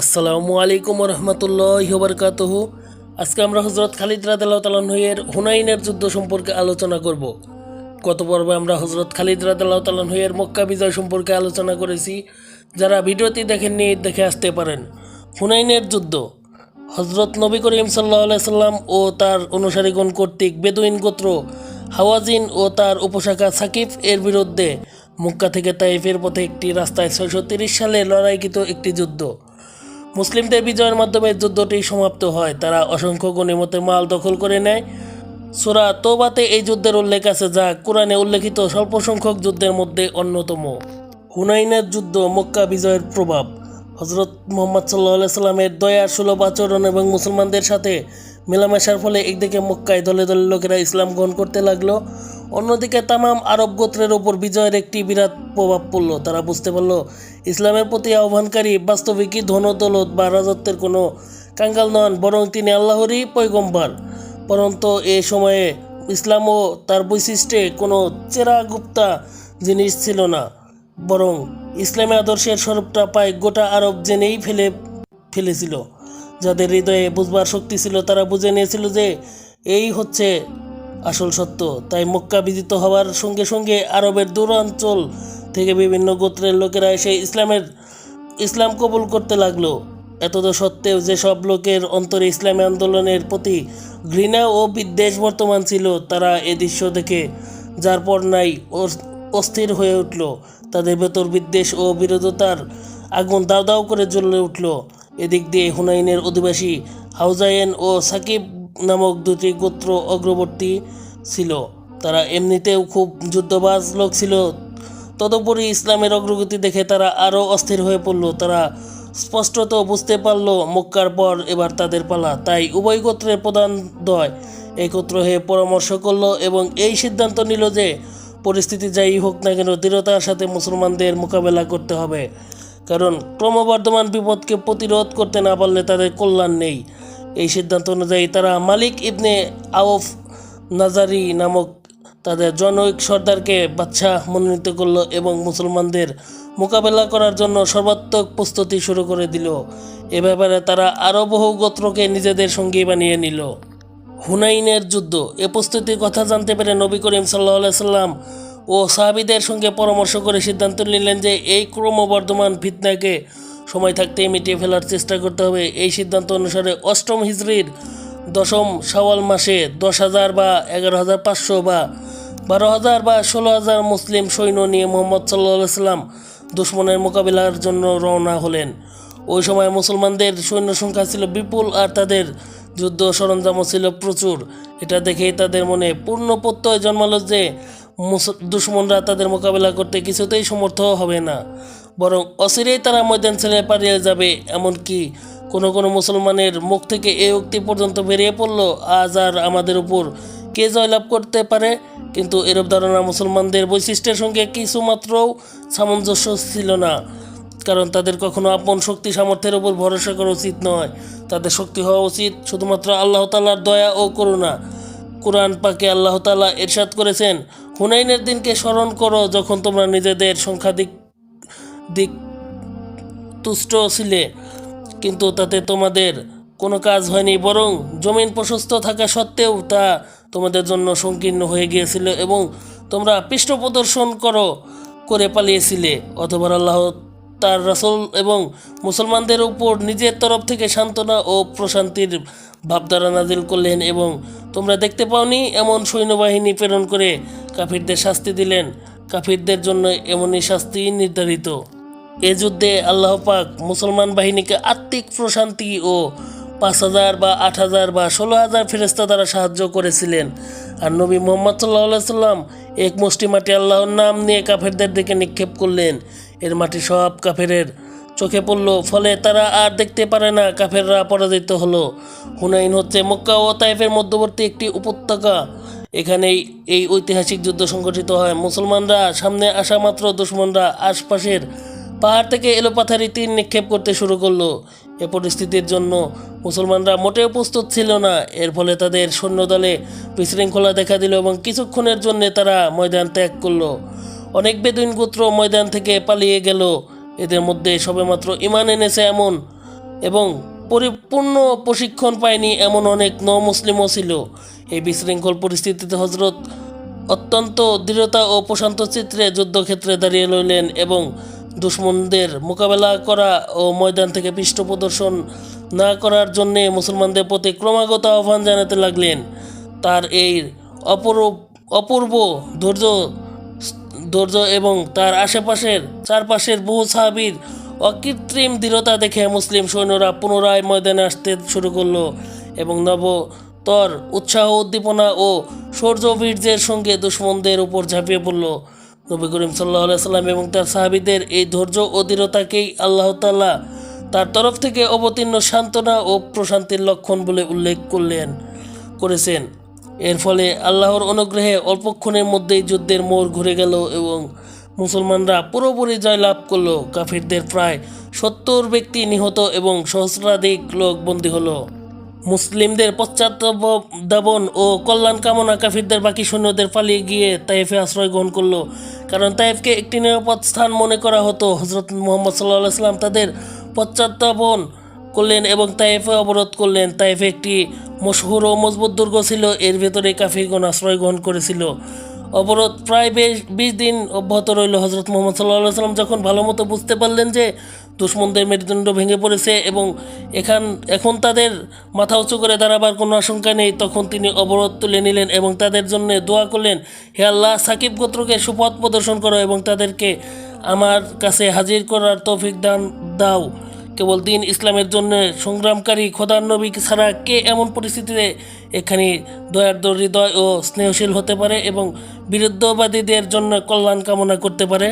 আসসালামু আলাইকুম রহমতুল্লাহ বরকাতহ আজকে আমরা হজরত খালিদ রাদাল্লাহ তালানহের হুনাইনের যুদ্ধ সম্পর্কে আলোচনা করব। গত পর্বে আমরা হজরত খালিদ রাদাল্লাহ তালানহের মক্কা বিজয় সম্পর্কে আলোচনা করেছি। যারা ভিডিওটি দেখেননি, দেখে আসতে পারেন। হুনাইনের যুদ্ধ। হজরত নবী করিম সাল্লাহ সাল্লাম ও তার অনুসারীগণ কর্তৃক বেদুইন গোত্র হাওয়াজিন ও তার উপশাখা সাকিব এর বিরুদ্ধে মক্কা থেকে তাইফের পথে একটি রাস্তায় ছয়শো সালে লড়াইকৃত একটি যুদ্ধ। মুসলিমদের বিজয়ের মাধ্যমে যুদ্ধটি সমাপ্ত হয়। তারা অসংখ্য গণিমতের মাল দখল করে নেয়। সুরা তোবাতে এই যুদ্ধের উল্লেখ আছে যা কোরআনে উল্লেখিত স্বল্প সংখ্যক যুদ্ধের মধ্যে অন্যতম। হুনাইনের যুদ্ধ মক্কা বিজয়ের প্রভাব। হজরত মোহাম্মদ সাল্লাহ সাল্লামের দয়া, সুলভ আচরণ এবং মুসলমানদের সাথে মেলামেশার ফলে একদিকে মক্কায় দলে দলে লোকেরা ইসলাম গ্রহণ করতে লাগল। অন্যদিকে তামাম আরব গোত্রের ওপর বিজয়ের একটি বিরাট প্রভাব পড়ল। তারা বুঝতে পারল, ইসলামের প্রতি আহ্বানকারী বাস্তবিকই ধনদৌলত বা রাজত্বের কোনো কাঙ্গাল নন, বরং তিনি আল্লাহরই পৈগম্বর পরন্তু এ সময়ে ইসলাম ও তার বৈশিষ্ট্যে কোনো চেরাগুপ্তা জিনিস ছিল না, বরং ইসলামী আদর্শের স্বরূপটা পায় গোটা আরব জেনেই ফেলে ফেলেছিল। যাদের হৃদয়ে বুঝবার শক্তি ছিল, তারা বুঝে নিয়েছিল যে এই হচ্ছে আসল সত্য, তাই মক্কা বিজিত হওয়ার সঙ্গে সঙ্গে আরবের দূরাঞ্চল থেকে বিভিন্ন গোত্রের লোকেরা এসে ইসলামের, ইসলাম কবুল করতে লাগল। এতদ সত্ত্বেও যেসব লোকের অন্তরে ইসলামী আন্দোলনের প্রতি ঘৃণা ও বিদ্বেষ বর্তমান ছিল, তারা এ দৃশ্য দেখে যার পর নাই অস্থির হয়ে উঠল। তাদের ভেতর বিদ্বেষ ও বিরোধতার আগুন দাও দাও করে জ্বলে উঠল। এদিক দিয়ে হুনাইনের অধিবাসী হাউজায়েন ও সাকিব নামক দুটি গোত্র অগ্রবর্তী ছিল। তারা এমনিতেও খুব যুদ্ধবাজ লোক ছিল। তদুপরি ইসলামের অগ্রগতি দেখে তারা আরও অস্থির হয়ে পড়ল। তারা স্পষ্টত বুঝতে পারল, মক্কার পর এবার তাদের পালা। তাই উভয় গোত্রের প্রধান দয় একত্র হয়ে পরামর্শ করল এবং এই সিদ্ধান্ত নিল যে, পরিস্থিতি যাই হোক না কেন দৃঢ়তার সাথে মুসলমানদের মোকাবেলা করতে হবে। কারণ ক্রমবর্ধমান বিপদকে প্রতিরোধ করতে না পারলে তাদের কল্যাণ নেই। এই সিদ্ধান্ত অনুযায়ী তারা মালিক ইবনে আউফ নাজারি নামক তাদের জনৈক সর্দারকে বাদশাহ মনোনীত করল এবং মুসলমানদের মোকাবেলা করার জন্য সর্বাত্মক প্রস্তুতি শুরু করে দিল। এ ব্যাপারে তারা আরও বহু গোত্রকে নিজেদের সঙ্গী বানিয়ে নিল। হুনাইনের যুদ্ধ। এ প্রস্তুতির কথা জানতে পেরে নবী করিম সাল্লাহ সাল্লাম ও সাহাবিদের সঙ্গে পরামর্শ করে সিদ্ধান্ত নিলেন যে এই ক্রমবর্ধমান ফিতনাকে সময় থাকতেই মিটিয়ে ফেলার চেষ্টা করতে হবে। এই সিদ্ধান্ত অনুসারে অষ্টম হিজড়ির দশম শাওয়াল মাসে দশ হাজার বা এগারো হাজার পাঁচশো বা বারো হাজার বা ষোলো হাজার মুসলিম সৈন্য নিয়ে মোহাম্মদ সাল্লাহ সাল্লাম দুশ্মনের মোকাবিলার জন্য রওনা হলেন। ওই সময় মুসলমানদের সৈন্য সংখ্যা ছিল বিপুল আর তাদের যুদ্ধ সরঞ্জামও ছিল প্রচুর। এটা দেখেই তাদের মনে পূর্ণ প্রত্যয় জন্মালো যে মুস- দুশ্মনরা তাদের মোকাবেলা করতে কিছুতেই সমর্থ হবে না। বরং অচিরেই তারা ময়দান ছেড়ে পালিয়ে যাবে, এমনকি কোনো কোনো মুসলমানের মুখ থেকে এই উক্তি পর্যন্ত বেরিয়ে পড়ল, আজ আর আমাদের উপর কে জয়লাভ করতে পারে? কিন্তু এরূপ ধারণা মুসলমানদের বৈশিষ্ট্যের সঙ্গে কিছুমাত্রও সামঞ্জস্য ছিল না। কারণ তাদের কখনো আপন শক্তি সামর্থ্যের উপর ভরসা করা উচিত নয়। তাদের শক্তি হওয়া উচিত শুধুমাত্র আল্লাহ তালার দয়া ও করুণা। কোরআন পাকে আল্লাহ তালা এরশাদ করেছেন, হুনাইনের দিনকে স্মরণ করো যখন তোমরা নিজেদের সংখ্যাধিক দিক তুষ্ট ছিলে, কিন্তু তাতে তোমাদের কোনো কাজ হয়নি, বরং জমিন প্রশস্ত থাকা সত্ত্বেও তা তোমাদের জন্য সংকীর্ণ হয়ে গিয়েছিল এবং তোমরা পৃষ্ঠ প্রদর্শন করো, করে পালিয়েছিলে। অথবা আল্লাহ তার রাসুল এবং মুসলমানদের উপর নিজের তরফ থেকে সান্ত্বনা ও প্রশান্তির ভাবধারা নাজিল করলেন এবং তোমরা দেখতে পাওনি এমন সৈন্যবাহিনী প্রেরণ করে কাফিরদের শাস্তি দিলেন। কাফিরদের জন্য এমনই শাস্তি নির্ধারিত। এ যুদ্ধে আল্লাহ পাক মুসলমান বাহিনীকে আত্মিক প্রশান্তি ও পাঁচ হাজার বা আট হাজার বা ষোলো হাজার ফেরেস্তা দ্বারা সাহায্য করেছিলেন। আর নবী মোহাম্মদ সাল্লাহ সাল্লাম এক মুষ্টি মাটি আল্লাহর নাম নিয়ে কাফেরদের দিকে নিক্ষেপ করলেন। এর মাটি সব কাফেরের চোখে পড়ল, ফলে তারা আর দেখতে পারে না কাফেররা পরাজিত হলো। হুনাইন হচ্ছে মক্কা ও তাইফের মধ্যবর্তী একটি উপত্যকা। এখানেই এই ঐতিহাসিক যুদ্ধ সংঘটিত হয়। মুসলমানরা সামনে আসা মাত্র দুশ্মনরা আশপাশের পাহাড় থেকে এলোপাথারি তীর নিক্ষেপ করতে শুরু করল। এ পরিস্থিতির জন্য মুসলমানরা মোটেও প্রস্তুত ছিল না। এর ফলে তাদের সৈন্যদলে বিশৃঙ্খলা দেখা দিল এবং কিছুক্ষণের জন্য তারা ময়দান ত্যাগ করল। অনেক বেদুইন গোত্র ময়দান থেকে পালিয়ে গেল। এদের মধ্যে সবেমাত্র ইমান এনেছে এমন এবং পরিপূর্ণ প্রশিক্ষণ পায়নি এমন অনেক ন মুসলিমও ছিল। এই বিশৃঙ্খল পরিস্থিতিতে হজরত অত্যন্ত দৃঢ়তা ও প্রশান্ত চিত্রে যুদ্ধক্ষেত্রে দাঁড়িয়ে রইলেন এবং দুশ্মনদের মোকাবেলা করা ও ময়দান থেকে পৃষ্ঠ প্রদর্শন না করার জন্যে মুসলমানদের প্রতি ক্রমাগত আহ্বান জানাতে লাগলেন। তার এই অপরূপ, অপূর্ব ধৈর্য ধৈর্য এবং তার আশেপাশের চারপাশের বহু সাহাবীর অকৃত্রিম দৃঢ়তা দেখে মুসলিম সৈন্যরা পুনরায় ময়দানে আসতে শুরু করল এবং নবতর উৎসাহ, উদ্দীপনা ও শৌর্যবীর্যের সঙ্গে দুশ্মনদের উপর ঝাঁপিয়ে পড়ল। নবী করিম সাল্লাহ সাল্লাম এবং তার সাহাবীদের এই ধৈর্য ও দৃঢ়তাকেই আল্লাহ তাআলা তার তরফ থেকে অবতীর্ণ সান্ত্বনা ও প্রশান্তির লক্ষণ বলে উল্লেখ করলেন, করেছেন। এর ফলে আল্লাহর অনুগ্রহে অল্পক্ষণের মধ্যেই যুদ্ধের মোড় ঘুরে গেল এবং মুসলমানরা পুরোপুরি জয় লাভ করল। কাফিরদের প্রায় সত্তর ব্যক্তি নিহত এবং সহস্রাধিক লোক বন্দী হলো। মুসলিমদের পশ্চাৎদাবন ও কল্যাণ কামনা কাফিরদের বাকি সৈন্যদের পালিয়ে গিয়ে তাইফে আশ্রয় গ্রহণ করল। কারণ তাইফকে একটি নিরাপদ স্থান মনে করা হতো। হজরত মোহাম্মদ সাল্লাহ সাল্লাম তাদের পশ্চাৎদাবন করলেন এবং তাইফে অবরোধ করলেন। তাইফে একটি মশহুর ও মজবুত দুর্গ ছিল। এর ভেতরে কাফিরগণ আশ্রয় গ্রহণ করেছিল। অবরোধ প্রায় বেশ বিশ দিন অব্যাহত রইল। হজরত মোহাম্মদ সাল্লাহ সাল্লাম যখন ভালো মতো বুঝতে পারলেন যে দুশ্মনদের মেরুদণ্ড ভেঙে পড়েছে এবং এখান, এখন তাদের মাথা উঁচু করে দাঁড়াবার কোনো আশঙ্কা নেই। তখন তিনি অবরোধ তুলে নিলেন এবং তাদের জন্য দোয়া করলেন, হে আল্লাহ, সাকিব গোত্রকে সুপথ প্রদর্শন করো এবং তাদেরকে আমার কাছে হাজির করার তৌফিক দান, দাও। কেবল দিন ইসলামের জন্য সংগ্রামকারী খোদার নবী ছাড়া কে এমন পরিস্থিতিতে এখানে দয়ার্দ হৃদয় ও স্নেহশীল হতে পারে এবং বিরুদ্ধবাদীদের জন্য কল্যাণ কামনা করতে পারে?